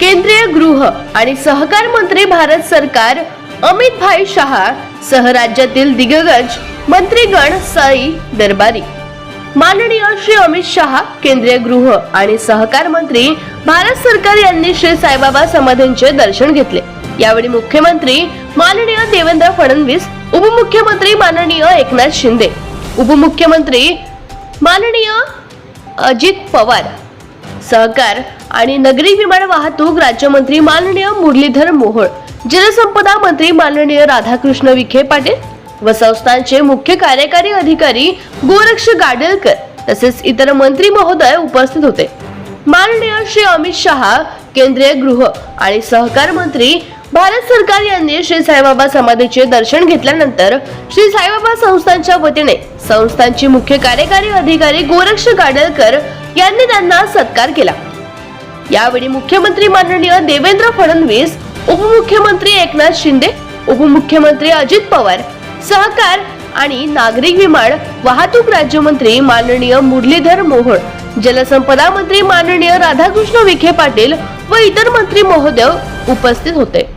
केंद्रीय गृह आणि सहकार मंत्री भारत सरकार अमित भाई शहा सह राज्यातील दिग्गज मंत्रीगण साई दरबारी। माननीय श्री अमित शहा केंद्रीय गृह आणि सहकार मंत्री भारत सरकार यांनी श्री साईबाबा समाधींचे दर्शन घेतले. यावेळी मुख्यमंत्री माननीय देवेंद्र फडणवीस उपमुख्यमंत्री माननीय एकनाथ शिंदे उपमुख्यमंत्री माननीय अजित पवार सहकार आणि नगरी विमान वाहतूक राज्यमंत्री माननीय मुरलीधर मोहोळ जलसंपदा मंत्री माननीय राधाकृष्ण विखे पाटील व संस्थांचे मुख्य कार्यकारी अधिकारी गोरक्ष गाडेलकर तसेच इतर मंत्री महोदय उपस्थित होते. माननीय श्री अमित शहा केंद्रीय गृह आणि सहकार मंत्री भारत सरकार यांनी श्री साईबाबा समाधीचे दर्शन घेतल्यानंतर श्री साईबाबा संस्थांच्या वतीने संस्थांचे मुख्य कार्यकारी अधिकारी गोरक्ष गाडलकर यांनी त्यांना सत्कार केला. यावेळी मुख्यमंत्री माननीय देवेंद्र फडणवीस उपमुख्यमंत्री एकनाथ शिंदे उपमुख्यमंत्री अजित पवार सहकार आणि नागरिक विमान वाहतूक राज्यमंत्री माननीय मुरलीधर मोहोळ जलसंपदा मंत्री माननीय राधाकृष्ण विखे पाटील व इतर मंत्री महोदय उपस्थित होते.